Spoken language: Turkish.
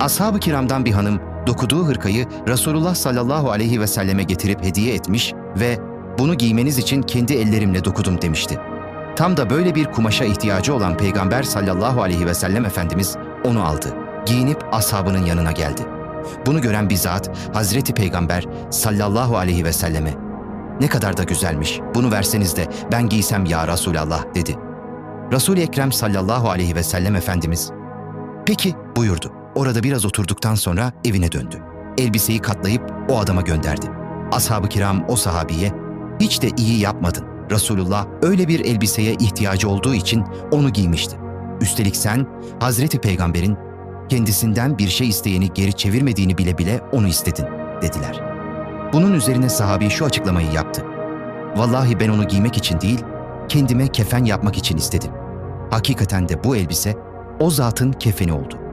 Ashab-ı kiramdan bir hanım dokuduğu hırkayı Resulullah sallallahu aleyhi ve selleme getirip hediye etmiş ve bunu giymeniz için kendi ellerimle dokudum demişti. Tam da böyle bir kumaşa ihtiyacı olan Peygamber sallallahu aleyhi ve sellem Efendimiz onu aldı. Giyinip ashabının yanına geldi. Bunu gören bir zat Hazreti Peygamber sallallahu aleyhi ve selleme ne kadar da güzelmiş bunu verseniz de ben giysem ya Resulallah dedi. Resul-i Ekrem sallallahu aleyhi ve sellem Efendimiz peki buyurdu. Orada biraz oturduktan sonra evine döndü. Elbiseyi katlayıp o adama gönderdi. Ashab-ı kiram o sahabiye hiç de iyi yapmadın. Resulullah öyle bir elbiseye ihtiyacı olduğu için onu giymişti. Üstelik sen Hazreti Peygamber'in kendisinden bir şey isteyeni geri çevirmediğini bile bile onu istedin dediler. Bunun üzerine sahabi şu açıklamayı yaptı. Vallahi ben onu giymek için değil, kendime kefen yapmak için istedim. Hakikaten de bu elbise o zatın kefeni oldu.